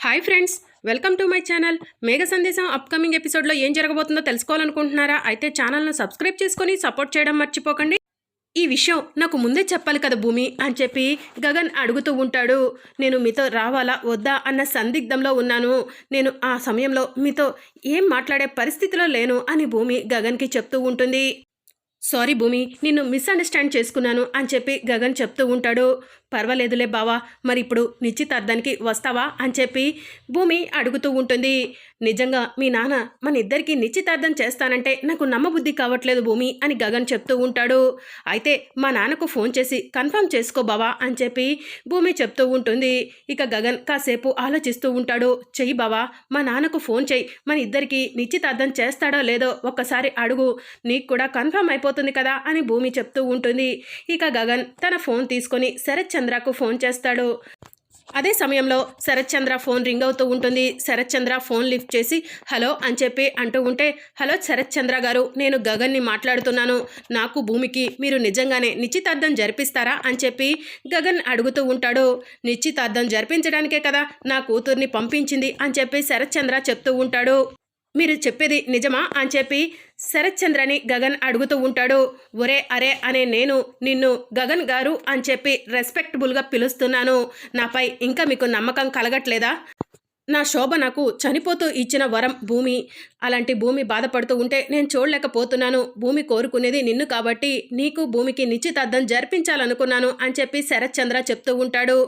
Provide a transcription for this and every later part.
Hi friends welcome to my channel. Megha Sandesam upcoming ఎపిసోడ్లో ఏం జరగబోతుందో తెలుసుకోవాలనుకుంటున్నారా? అయితే ఛానల్ను సబ్స్క్రైబ్ చేసుకొని సపోర్ట్ చేయడం మర్చిపోకండి. ఈ విషయం నాకు ముందే చెప్పాలి కదా భూమి అని చెప్పి గగన్ అడుగుతూ ఉంటాడు. నేను మీతో రావాలా వద్దా అన్న సందిగ్ధంలో ఉన్నాను. నేను ఆ సమయంలో మీతో ఏం మాట్లాడే పరిస్థితిలో లేను అని భూమి గగన్కి చెప్తూ ఉంటుంది. సారీ భూమి నిన్ను మిస్అండర్స్టాండ్ చేసుకున్నాను అని చెప్పి గగన్ చెప్తూ ఉంటాడు. పర్వాలేదులే బావా మరి ఇప్పుడు నిశ్చితార్థానికి వస్తావా అని చెప్పి భూమి అడుగుతూ ఉంటుంది. నిజంగా మీ నాన్న మన ఇద్దరికి నిశ్చితార్థం చేస్తానంటే నాకు నమ్మబుద్ధి కావట్లేదు భూమి అని గగన్ చెప్తూ ఉంటాడు. అయితే మా నాన్నకు ఫోన్ చేసి కన్ఫర్మ్ చేసుకో బావా అని చెప్పి భూమి చెప్తూ ఉంటుంది. ఇక గగన్ కాసేపు ఆలోచిస్తూ ఉంటాడు. చెయ్యి బావా మా నాన్నకు ఫోన్ చెయ్యి. మన ఇద్దరికి నిశ్చితార్థం చేస్తాడో లేదో ఒక్కసారి అడుగు. నీకు కూడా కన్ఫర్మ్ అయిపోతుంది కదా అని భూమి చెప్తూ ఉంటుంది. ఇక గగన్ తన ఫోన్ తీసుకొని శరత్ చంద్రకు ఫోన్ చేస్తాడు. అదే సమయంలో శరత్చంద్ర ఫోన్ రింగ్ అవుతూ ఉంటుంది. శరత్చంద్ర ఫోన్ లిఫ్ట్ చేసి హలో అని చెప్పి అంటూ ఉంటే హలో శరత్చంద్ర గారు నేను గగన్ని మాట్లాడుతున్నాను. నాకు భూమికి మీరు నిజంగానే నిశ్చితార్థం జరిపిస్తారా? అని చెప్పి గగన్ అడుగుతూ ఉంటాడు. నిశ్చితార్థం జరిపించడానికే కదా నా కూతుర్ని పంపించింది అని చెప్పి శరత్చంద్ర చెప్తూ ఉంటాడు. మీరు చెప్పేది నిజమా అని చెప్పి శరత్చంద్రని గగన్ అడుగుతూ ఉంటాడు. ఒరే అరే అనే నేను నిన్ను గగన్ గారు అని చెప్పి రెస్పెక్టబుల్గా పిలుస్తున్నాను. నాపై ఇంకా మీకు నమ్మకం కలగట్లేదా? నా శోభ నాకు చనిపోతూ ఇచ్చిన వరం భూమి. అలాంటి భూమి బాధపడుతూ ఉంటే నేను చూడలేకపోతున్నాను. భూమి కోరుకునేది నిన్ను కాబట్టి నీకు భూమికి నిశ్చితార్థం జరిపించాలనుకున్నాను అని చెప్పి శరత్చంద్ర చెప్తూ ఉంటాడు.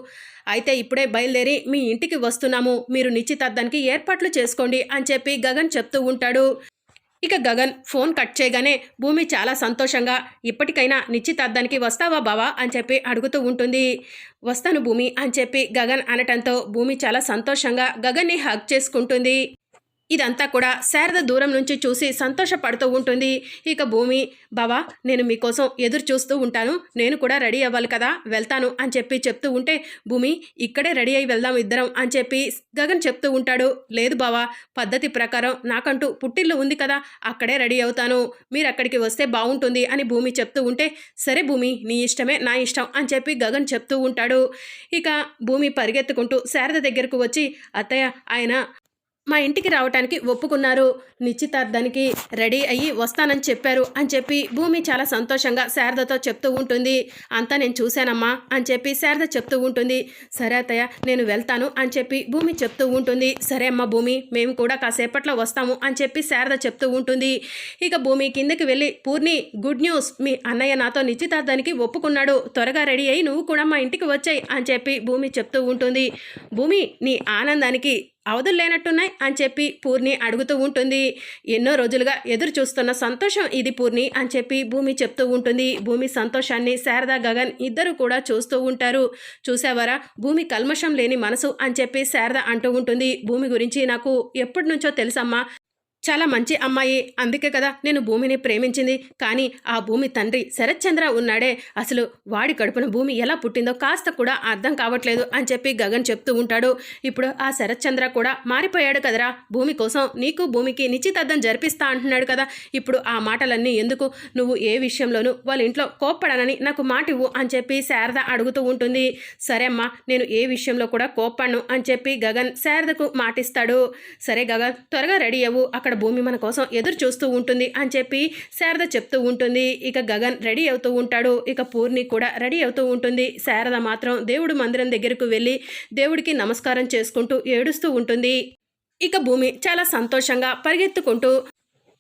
అయితే ఇప్పుడే బయలుదేరి మీ ఇంటికి వస్తున్నాము. మీరు నిశ్చితార్థానికి ఏర్పాట్లు చేసుకోండి అని చెప్పి గగన్ చెప్తూ ఉంటాడు. ఇక గగన్ ఫోన్ కట్ చేయగానే భూమి చాలా సంతోషంగా ఇప్పటికైనా నిశ్చితార్థానికి వస్తావా బావా? అని చెప్పి అడుగుతూ ఉంటుంది. వస్తాను భూమి అని చెప్పి గగన్ అనటంతో భూమి చాలా సంతోషంగా గగన్ని హగ్ చేసుకుంటుంది. ఇదంతా కూడా శారద దూరం నుంచి చూసి సంతోషపడుతూ ఉంటుంది. ఇక భూమి బావా నేను మీకోసం ఎదురు చూస్తూ ఉంటాను. నేను కూడా రెడీ అవ్వాలి కదా వెళ్తాను అని చెప్పి చెప్తూ ఉంటే భూమి ఇక్కడే రెడీ అయి వెళ్దాం ఇద్దరం అని చెప్పి గగన్ చెప్తూ ఉంటాడు. లేదు బావా పద్ధతి ప్రకారం నాకంటూ పుట్టిల్లు ఉంది కదా అక్కడే రెడీ అవుతాను. మీరు అక్కడికి వస్తే బాగుంటుంది అని భూమి చెప్తూ ఉంటే సరే భూమి నీ ఇష్టమే నా ఇష్టం అని చెప్పి గగన్ చెప్తూ ఉంటాడు. ఇక భూమి పరిగెత్తుకుంటూ శారద దగ్గరకు వచ్చి అత్తయ్య ఆయన మా ఇంటికి రావటానికి ఒప్పుకున్నారు. నిశ్చితార్థానికి రెడీ అయ్యి వస్తానని చెప్పారు అని చెప్పి భూమి చాలా సంతోషంగా శారదతో చెప్తూ ఉంటుంది. అంతా నేను చూశానమ్మా అని చెప్పి శారద చెప్తూ ఉంటుంది. సరే అత్తయ్య నేను వెళ్తాను అని చెప్పి భూమి చెప్తూ ఉంటుంది. సరే అమ్మ భూమి మేము కూడా కాసేపట్లో వస్తాము అని చెప్పి శారద చెప్తూ ఉంటుంది. ఇక భూమి కిందకి వెళ్ళి పూర్ణి గుడ్ న్యూస్ మీ అన్నయ్య నాతో నిశ్చితార్థానికి ఒప్పుకున్నాడు. త్వరగా రెడీ అయ్యి నువ్వు కూడా మా ఇంటికి వచ్చాయి అని చెప్పి భూమి చెప్తూ ఉంటుంది. భూమి నీ ఆనందానికి అవధులు లేనట్టున్నాయి అని చెప్పి పూర్ణి అడుగుతూ ఉంటుంది. ఎన్నో రోజులుగా ఎదురు చూస్తున్న సంతోషం ఇది పూర్ణి అని చెప్పి భూమి చెప్తూ ఉంటుంది. భూమి సంతోషాన్ని శారదా గగన్ ఇద్దరు కూడా చూస్తూ ఉంటారు. చూసావరా భూమి కల్మషం లేని మనసు అని చెప్పి శారద అంటూ ఉంటుంది. భూమి గురించి నాకు ఎప్పటి నుంచో తెలుసమ్మా. చాలా మంచి అమ్మాయి. అందుకే కదా నేను భూమిని ప్రేమించింది. కానీ ఆ భూమి తండ్రి శరత్చంద్ర ఉన్నాడే. అసలు వాడి కడుపున భూమి ఎలా పుట్టిందో కాస్త కూడా అర్థం కావట్లేదు అని చెప్పి గగన్ చెప్తూ ఉంటాడు. ఇప్పుడు ఆ శరత్చంద్ర కూడా మారిపోయాడు కదరా. భూమి కోసం నీకు భూమికి నిశ్చితార్థం జరిపిస్తా అంటున్నాడు కదా. ఇప్పుడు ఆ మాటలన్నీ ఎందుకు? నువ్వు ఏ విషయంలోనూ వాళ్ళ ఇంట్లో కోప్పడనని నాకు మాట ఇవ్వు అని చెప్పి శారద అడుగుతూ ఉంటుంది. సరే అమ్మా నేను ఏ విషయంలో కూడా కోప్పడను అని చెప్పి గగన్ శారదకు మాటిస్తాడు. సరే గగన్ త్వరగా రెడీ అవ్వు. అక్కడ భూమి మన కోసం ఎదురు చూస్తూ ఉంటుంది అని చెప్పి శారద చెప్తూ ఉంటుంది. ఇక గగన్ రెడీ అవుతూ ఉంటాడు. ఇక పూర్ణి కూడా రెడీ అవుతూ ఉంటుంది. శారద మాత్రం దేవుడు మందిరం దగ్గరకు వెళ్ళి దేవుడికి నమస్కారం చేసుకుంటూ ఏడుస్తూ ఉంటుంది. ఇక భూమి చాలా సంతోషంగా పరిగెత్తుకుంటూ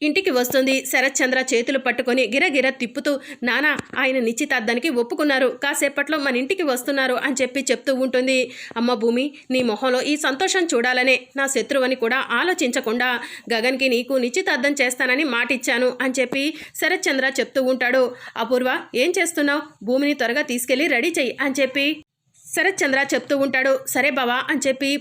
ఇంటికి వస్తుంది. శరత్చంద్ర చేతులు పట్టుకొని గిరగిర తిప్పుతూ నానా ఆయన నిశ్చితార్థానికి ఒప్పుకున్నారు. కాసేపట్లో మన ఇంటికి వస్తున్నారు అని చెప్పి చెప్తూ ఉంటుంది. అమ్మ భూమి నీ మొహంలో ఈ సంతోషం చూడాలనే నా శత్రువని కూడా ఆలోచించకుండా గగన్కి నీకు నిశ్చితార్థం చేస్తానని మాటిచ్చాను అని చెప్పి శరత్చంద్ర చెప్తూ ఉంటాడు. అపూర్వ ఏం చేస్తున్నావు? భూమిని త్వరగా తీసుకెళ్ళి రెడీ చెయ్యి అని చెప్పి శరత్చంద్ర చెప్తూ ఉంటాడు. సరే బావా అని చెప్పి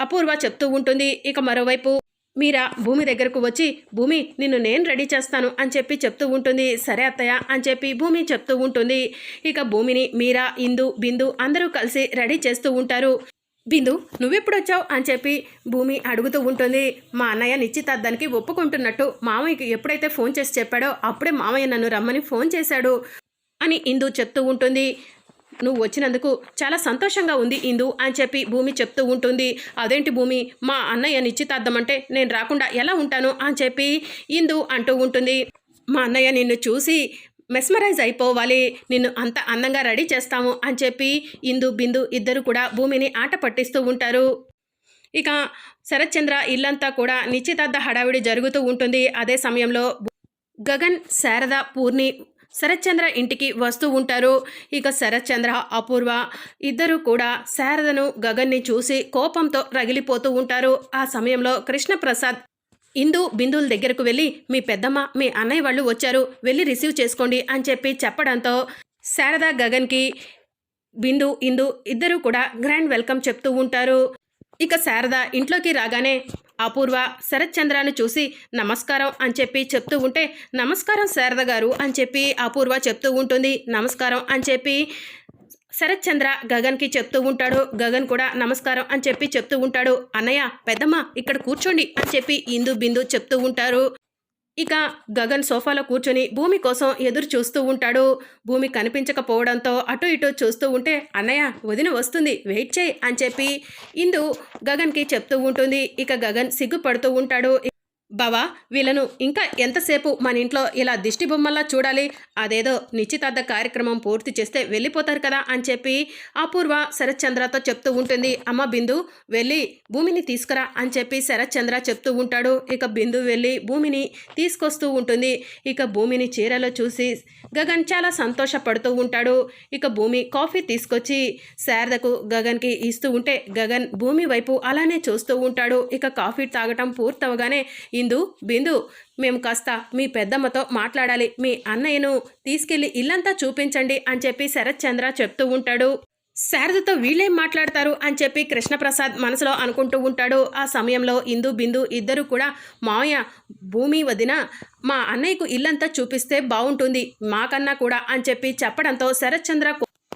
అపూర్వ చెప్తూ ఉంటుంది. ఇక మరోవైపు మీరా భూమి దగ్గరకు వచ్చి భూమి నిన్ను నేను రెడీ చేస్తాను అని చెప్పి చెప్తూ ఉంటుంది. సరే అత్తయ్య అని చెప్పి భూమి చెప్తూ ఉంటుంది. ఇక భూమిని మీరా ఇందు బిందు అందరూ కలిసి రెడీ చేస్తూ ఉంటారు. బిందు నువ్వెప్పుడు వచ్చావు అని చెప్పి భూమి అడుగుతూ ఉంటుంది. మా అన్నయ్య నిశ్చితార్థానికి ఒప్పుకుంటున్నట్టు మామయ్యకి ఎప్పుడైతే ఫోన్ చేసి చెప్పాడో అప్పుడే మామయ్య నన్ను రమ్మని ఫోన్ చేశాడు అని ఇందు చెప్తూ ఉంటుంది. నువ్వు వచ్చినందుకు చాలా సంతోషంగా ఉంది ఇందు అని చెప్పి భూమి చెప్తూ ఉంటుంది. అదేంటి భూమి? మా అన్నయ్య నిశ్చితార్థం అంటే నేను రాకుండా ఎలా ఉంటాను అని చెప్పి ఇందు అంటూ ఉంటుంది. మా అన్నయ్య నిన్ను చూసి మెస్మరైజ్ అయిపోవాలి నిన్ను అంత అందంగా రెడీ చేస్తాము అని చెప్పి ఇందు బిందు ఇద్దరు కూడా భూమిని ఆట పట్టిస్తూ ఉంటారు. ఇక శరత్చంద్ర ఇల్లంతా కూడా నిశ్చితార్థ హడావిడి జరుగుతూ ఉంటుంది. అదే సమయంలో గగన్ శారద పూర్ణి శరత్చంద్ర ఇంటికి వస్తూ ఉంటారు. ఇక శరత్చంద్ర అపూర్వ ఇద్దరు కూడా శారదను గగన్ని చూసి కోపంతో రగిలిపోతూ ఉంటారు. ఆ సమయంలో కృష్ణప్రసాద్ ఇందు బిందుల దగ్గరకు వెళ్ళి మీ పెద్దమ్మ మీ అన్నయ్య వాళ్ళు వచ్చారు వెళ్ళి రిసీవ్ చేసుకోండి అని చెప్పి చెప్పడంతో శారద గగన్కి బిందు ఇందు ఇద్దరు కూడా గ్రాండ్ వెల్కమ్ చెప్తూ ఉంటారు. ఇక శారద ఇంట్లోకి రాగానే అపూర్వ శరత్చంద్రాను చూసి నమస్కారం అని చెప్పి చెప్తూ ఉంటే నమస్కారం శారద గారు అని చెప్పి అపూర్వ చెప్తూ ఉంటుంది. నమస్కారం అని చెప్పి శరత్చంద్ర గగన్కి చెప్తూ ఉంటాడు. గగన్ కూడా నమస్కారం అని చెప్పి చెప్తూ ఉంటాడు. అన్నయ్య పెద్దమ్మ ఇక్కడ కూర్చోండి అని చెప్పి ఇందు బిందు చెప్తూ ఉంటారు. ఇక గగన్ సోఫాలో కూర్చొని భూమి కోసం ఎదురు చూస్తూ ఉంటాడు. భూమి కనిపించకపోవడంతో అటు ఇటు చూస్తూ ఉంటే అన్నయ్య వదిన వస్తుంది వెయిట్ చేయి అని చెప్పి ఇందు గగన్కి చెప్తూ ఉంటుంది. ఇక గగన్ సిగ్గుపడుతూ ఉంటాడు. బావా వీళ్ళను ఇంకా ఎంతసేపు మన ఇంట్లో ఇలా దిష్టి బొమ్మల్లా చూడాలి? అదేదో నిశ్చితార్థ కార్యక్రమం పూర్తి చేస్తే వెళ్ళిపోతారు కదా అని చెప్పి అపూర్వ శరత్చంద్రతో చెప్తూ ఉంటుంది. అమ్మ బిందు వెళ్ళి భూమిని తీసుకురా అని చెప్పి శరత్చంద్ర చెప్తూ ఉంటాడు. ఇక బిందు వెళ్ళి భూమిని తీసుకొస్తూ ఉంటుంది. ఇక భూమిని చీరలో చూసి గగన్ చాలా సంతోషపడుతూ ఉంటాడు. ఇక భూమి కాఫీ తీసుకొచ్చి శారదకు గగన్కి ఇస్తూ ఉంటే గగన్ భూమి వైపు అలానే చూస్తూ ఉంటాడు. ఇక కాఫీ తాగటం పూర్తవగానే ఇందు బిందు మేము కాస్త మీ పెద్దమ్మతో మాట్లాడాలి. మీ అన్నయ్యను తీసుకెళ్ళి ఇల్లంతా చూపించండి అని చెప్పి శరత్ చంద్ర చెప్తూ ఉంటాడు. శారదతో వీళ్ళేం మాట్లాడతారు అని చెప్పి కృష్ణప్రసాద్ మనసులో అనుకుంటూ ఉంటాడు. ఆ సమయంలో ఇందు బిందు ఇద్దరు కూడా మావయ్య భూమి వదిన మా అన్నయ్యకు ఇల్లంతా చూపిస్తే బాగుంటుంది మాకన్నా కూడా అని చెప్పి చెప్పడంతో శరత్చంద్ర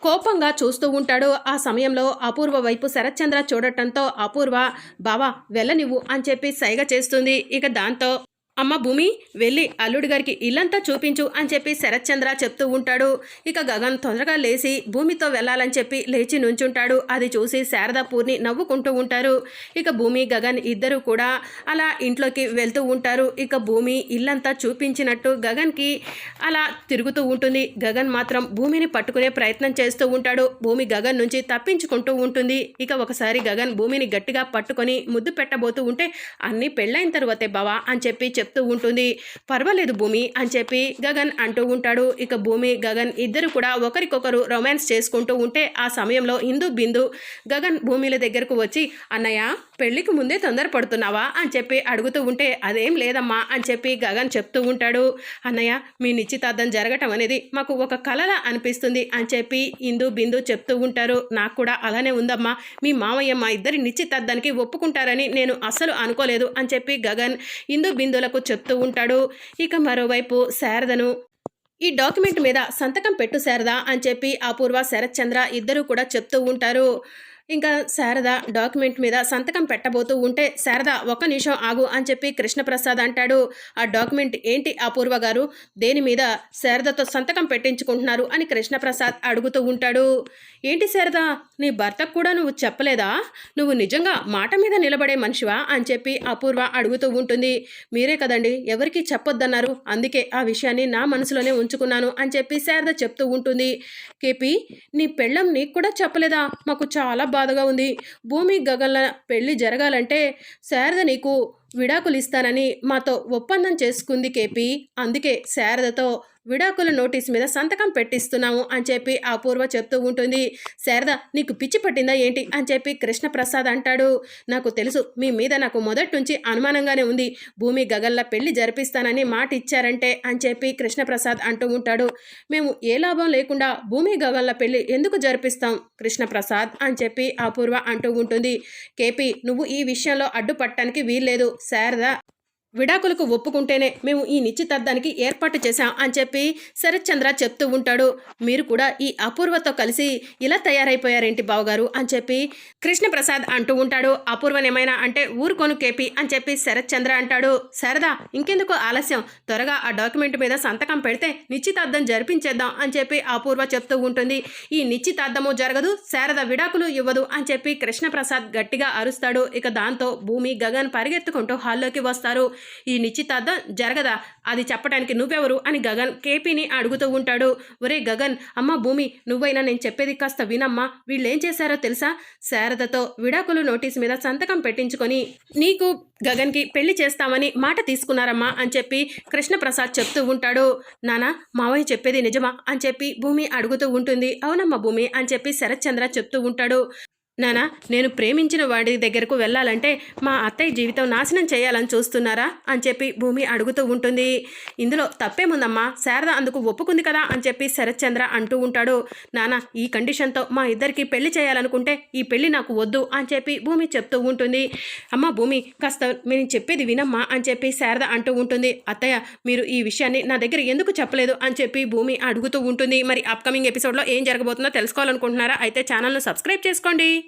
కోపంగా చూస్తూ ఉంటాడు. ఆ సమయంలో అపూర్వ వైపు శరత్చంద్ర చూడటంతో అపూర్వ బావా వెళ్ళనివ్వు అని చెప్పి సైగ చేస్తుంది. ఇక దాంతో అమ్మ భూమి వెళ్ళి అల్లుడి గారికి ఇల్లంతా చూపించు అని చెప్పి శరత్చంద్ర చెప్తూ ఉంటాడు. ఇక గగన్ తొందరగా లేచి భూమితో వెళ్ళాలని చెప్పి లేచి నుంచుంటాడు. అది చూసి శారదాపూర్ని నవ్వుకుంటూ ఉంటారు. ఇక భూమి గగన్ ఇద్దరు కూడా అలా ఇంట్లోకి వెళ్తూ ఉంటారు. ఇక భూమి ఇల్లంతా చూపించినట్టు గగన్కి అలా తిరుగుతూ ఉంటుంది. గగన్ మాత్రం భూమిని పట్టుకునే ప్రయత్నం చేస్తూ ఉంటాడు. భూమి గగన్ నుంచి తప్పించుకుంటూ ఉంటుంది. ఇక ఒకసారి గగన్ భూమిని గట్టిగా పట్టుకొని ముద్దు పెట్టబోతూ ఉంటే అన్నీ పెళ్ళైన తర్వాతే బావా అని చెప్పి చెప్తూ ఉంటుంది. పర్వాలేదు భూమి అని చెప్పి గగన్ అంటూ ఉంటాడు. ఇక భూమి గగన్ ఇద్దరు కూడా ఒకరికొకరు రొమాన్స్ చేసుకుంటూ ఉంటే ఆ సమయంలో హిందూ బిందు గగన్ భూమిల దగ్గరకు వచ్చి అన్నయ్య పెళ్ళికి ముందే తొందరపడుతున్నావా అని చెప్పి అడుగుతూ ఉంటే అదేం లేదమ్మా అని చెప్పి గగన్ చెప్తూ ఉంటాడు. అన్నయ్య మీ నిశ్చితార్థం జరగటం అనేది మాకు ఒక కలలా అనిపిస్తుంది అని చెప్పి ఇందు బిందు చెప్తూ ఉంటారు. నాకు కూడా అలానే ఉందమ్మా. మీ మామయ్య మా ఇద్దరి నిశ్చితార్థానికి ఒప్పుకుంటారని నేను అస్సలు అనుకోలేదు అని చెప్పి గగన్ ఇందు బిందులకు చెప్తూ ఉంటాడు. ఇక మరోవైపు శారదను ఈ డాక్యుమెంట్ మీద సంతకం పెట్టు శారదా అని చెప్పి అపూర్వ శరత్ చంద్ర ఇద్దరూ కూడా చెప్తూ ఉంటారు. ఇంకా శారద డాక్యుమెంట్ మీద సంతకం పెట్టబోతూ ఉంటే శారద ఒక్క నిమిషం ఆగు అని చెప్పి కృష్ణప్రసాద్ అంటాడు. ఆ డాక్యుమెంట్ ఏంటి అపూర్వ గారు? దేని మీద శారదతో సంతకం పెట్టించుకుంటున్నారు అని కృష్ణప్రసాద్ అడుగుతూ ఉంటాడు. ఏంటి శారద? నీ భర్తకు కూడా నువ్వు చెప్పలేదా? నువ్వు నిజంగా మాట మీద నిలబడే మనిషివా? అని చెప్పి అపూర్వ అడుగుతూ ఉంటుంది. మీరే కదండి ఎవరికి చెప్పొద్దన్నారు. అందుకే ఆ విషయాన్ని నా మనసులోనే ఉంచుకున్నాను అని చెప్పి శారద చెప్తూ ఉంటుంది. కేపీ నీ పెళ్ళం నీకు కూడా చెప్పలేదా? మాకు చాలా బాధగా ఉంది. భూమి గగన్ల పెళ్ళి జరగాలంటే శారద నీకు విడాకులు ఇస్తానని మాతో ఒప్పందం చేసుకుంది కేపీ. అందుకే శారదతో విడాకుల నోటీస్ మీద సంతకం పెట్టిస్తున్నాము అని చెప్పి అపూర్వ చెప్తూ ఉంటుంది. శారద నీకు పిచ్చి పట్టిందా ఏంటి? అని చెప్పి కృష్ణప్రసాద్ అంటాడు. నాకు తెలుసు మీ మీద నాకు మొదటి నుంచి అనుమానంగానే ఉంది. భూమి గగల్లా పెళ్ళి జరిపిస్తానని మాట ఇచ్చారంటే అని చెప్పి కృష్ణప్రసాద్ అంటూ ఉంటాడు. మేము ఏ లాభం లేకుండా భూమి గగల్లా పెళ్ళి ఎందుకు జరిపిస్తాం? కృష్ణప్రసాద్ అని చెప్పి అపూర్వ అంటూ ఉంటుంది. కేపీ నువ్వు ఈ విషయంలో అడ్డుపట్టడానికి వీల్లేదు. శారద విడాకులకు ఒప్పుకుంటేనే మేము ఈ నిశ్చితార్థానికి ఏర్పాటు చేశాం అని చెప్పి శరత్చంద్ర చెప్తూ ఉంటాడు. మీరు కూడా ఈ అపూర్వతో కలిసి ఇలా తయారైపోయారేంటి బావగారు? అని చెప్పి కృష్ణప్రసాద్ అంటూ ఉంటాడు. అపూర్వనేమైనా అంటే ఊరుకోను కేపి అని చెప్పి శరత్చంద్ర అంటాడు. సరదా ఇంకెందుకు ఆలస్యం? త్వరగా ఆ డాక్యుమెంట్ మీద సంతకం పెడితే నిశ్చితార్థం జరిపించేద్దాం అని చెప్పి అపూర్వ చెప్తూ ఉంటుంది. ఈ నిశ్చితార్థము జరగదు శారద విడాకులు ఇవ్వదు అని చెప్పి కృష్ణప్రసాద్ గట్టిగా అరుస్తాడు. ఇక దాంతో భూమి గగన్ పరిగెత్తుకుంటూ హాల్లోకి వస్తారు. ఈ నిశ్చితార్థం జరగదా? అది చెప్పడానికి నువ్వెవరు? అని గగన్ కేపీని అడుగుతూ ఉంటాడు. ఒరే గగన్ అమ్మ భూమి నువ్వైనా నేను చెప్పేది కాస్త వినమ్మా. వీళ్ళేం చేశారో తెలుసా? శారదతో విడాకులు నోటీస్ మీద సంతకం పెట్టించుకొని నీకు గగన్కి పెళ్ళి చేస్తామని మాట తీసుకున్నారమ్మా అని చెప్పి కృష్ణప్రసాద్ చెప్తూ ఉంటాడు. నానా మావయ్య చెప్పేది నిజమా? అని చెప్పి భూమి అడుగుతూ ఉంటుంది. అవునమ్మా భూమి అని చెప్పి శరత్ చంద్ర చెప్తూ ఉంటాడు. నానా నేను ప్రేమించిన వాడి దగ్గరకు వెళ్ళాలంటే మా అత్తయ్య జీవితం నాశనం చేయాలని చూస్తున్నారా అని చెప్పి భూమి అడుగుతూ ఉంటుంది. ఇందులో తప్పేముందమ్మా? శారద అందుకు ఒప్పుకుంది కదా అని చెప్పి శరత్చంద్ర అంటూ ఉంటాడు. నానా ఈ కండిషన్తో మా ఇద్దరికి పెళ్ళి చేయాలనుకుంటే ఈ పెళ్ళి నాకు వద్దు అని చెప్పి భూమి చెప్తూ ఉంటుంది. అమ్మ భూమి కాస్త నేను చెప్పేది వినమ్మా అని చెప్పి శారద అంటూ ఉంటుంది. అత్తయ్య మీరు ఈ విషయాన్ని నా దగ్గర ఎందుకు చెప్పలేదు అని చెప్పి భూమి అడుగుతూ ఉంటుంది. మరి అప్కమింగ్ ఎపిసోడ్లో ఏం జరగబోతుందో తెలుసుకోవాలనుకుంటున్నారా? అయితే ఛానల్ను సబ్స్క్రైబ్ చేసుకోండి.